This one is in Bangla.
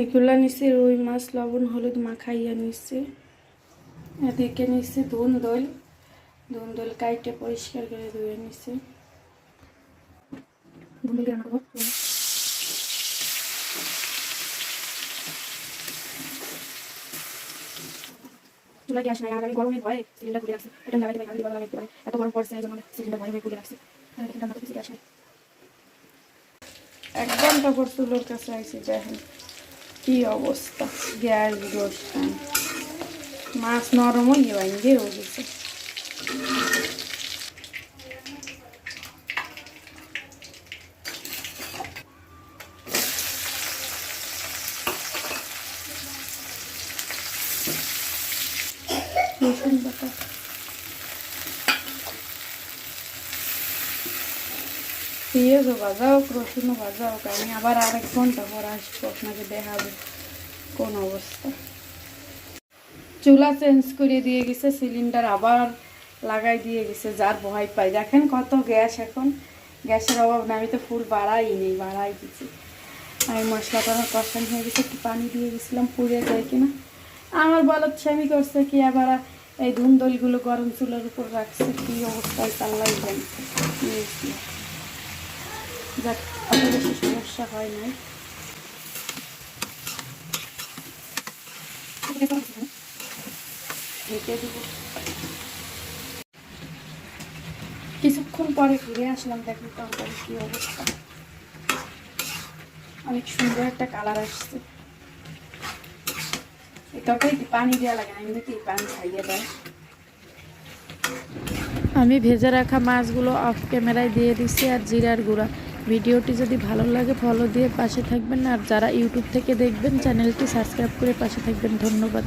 এগুলা নিচ্ছে রুই মাছ লবণ হলুদ মাখাইয়া নিচ্ছে এদিকে নিচ্ছে ধুন দোল ধুন দইল কাইটে পরিষ্কার করে ধুয়ে নিচ্ছে চুলা গ্যাস নাই? ভয়ে সিলিন্ডার খুলে রাখছি। এটা লাগাইতে পারি এত গরম পড়ছে যেমন সিলিন্ডার ভয়ে ভয়ে খুলে রাখছি। তাহলে কিন্তু রান্না করতেছি গ্যাস নেই? এক ঘণ্টা পর চুলোর কাছে আইসি দেখেন। কি অবস্থা গ্যাস রোস্টান মাছ নরম হয়ে ভাঙ্গে হয়ে গেছে রসুন বাটা পেঁয়াজও ভাজা হোক হোক আমি আবার আরেক ঘণ্টা পর আসব আপনাকে দেখাবো কোন অবস্থা চুলা চেঞ্জ করে দিয়ে গেছে সিলিন্ডার আবার লাগাই দিয়ে গেছে যার ভয় পাই দেখেন কত গ্যাস এখন গ্যাসের অভাব না আমি তো ফুল বাড়াই নেই বাড়াই দিচ্ছি আমি মশলাটা আমার কষান হয়ে গেছে একটু পানি দিয়ে গেছিলাম পুড়ে যায় কিনা আমার বলত স্বামী করছে কি আবার এই ধুন্দলগুলো গরম চুলার উপর রাখছে কি অবস্থায় চাল্লাই যায় যাক অত বেশি সমস্যা হয় নাই। কিছুক্ষণ পরে ঘুরে আসলাম, দেখুন তরকারি কি অবস্থা। অনেক সুন্দর একটা কালার আসছে। এই তরকারি পানি দেওয়া লাগে না এমনিতেই পানি খাইয়ে দেয়। আমি ভেজে রাখা মাছগুলো অফ ক্যামেরায় দিয়ে দিচ্ছি আর জিরার গুঁড়া। ভিডিওটি যদি ভালো লাগে ফলো দিয়ে পাশে থাকবেন। আর যারা ইউটিউব থেকে দেখবেন, চ্যানেলটি সাবস্ক্রাইব করে পাশে থাকবেন। ধন্যবাদ।